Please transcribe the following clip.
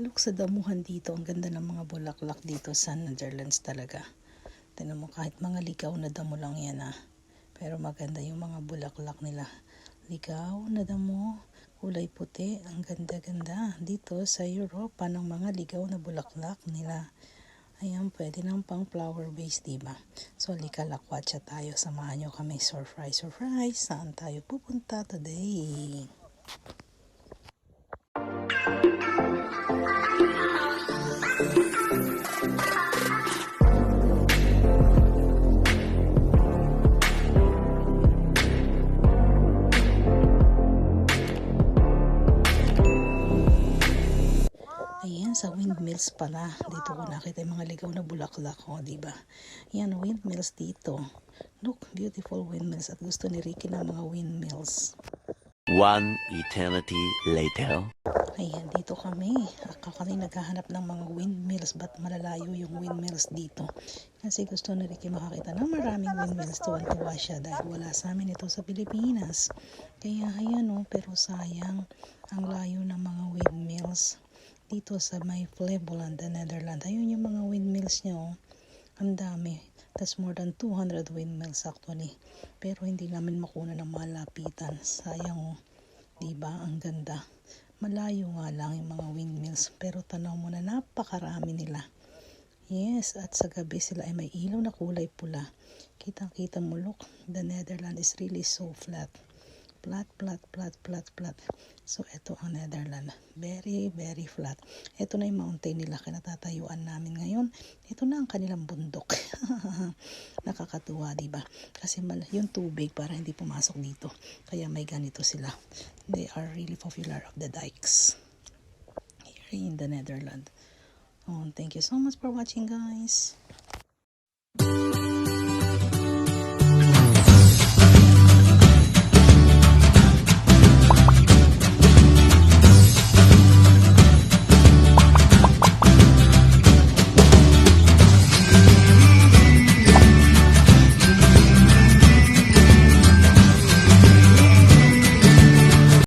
Look sa damuhan dito. Ang ganda ng mga bulaklak dito sa Netherlands talaga. Tignan mo kahit mga ligaw na damo lang yan ah. Pero maganda yung mga bulaklak nila. Ligaw na damo, kulay puti. Ang ganda-ganda. Dito sa Europa ng mga ligaw na bulaklak nila. Ayan, pwede ng pang flower base, diba? So, lika lakwatsa tayo. Samahan nyo kami. Surprise, surprise. Saan tayo pupunta today? Ayan, sa windmills pala. Dito ko nakita yung mga ligaw na bulaklak ko, di ba? Yan, windmills dito. Look, beautiful windmills. At gusto ni Ricky ng mga windmills. One eternity later. Ayan, dito kami. Ako kami naghahanap ng mga windmills. Ba't malalayo yung windmills dito? Kasi gusto ni Ricky makakita ng maraming windmills. Tuwan-tuwa siya dahil wala sa amin ito sa Pilipinas. Kaya ayan o, pero sayang ang layo ng mga windmills dito sa may Flevoland, the Netherlands. Ayun yung mga windmills niya oh. Ang dami. That's more than 200 windmills actually. Pero hindi namin makuna ng malapitan. Sayang oh. Diba? Ang ganda. Malayo nga lang yung mga windmills. Pero tanaw mo na napakarami nila. Yes, at sa gabi sila ay may ilaw na kulay pula. Kitang-kita mo, look, the Netherlands is really so flat. Flat, flat, flat, flat, flat. So, ito ang Netherlands. Very, very flat. Ito na yung mountain nila, kinatatayuan namin ngayon. Ito na ang kanilang bundok. Nakakatuwa, di ba? Kasi mal- yung tubig para hindi pumasok dito. Kaya may ganito sila. They are really popular of the dikes. Here in the Netherlands. Oh, thank you so much for watching, guys.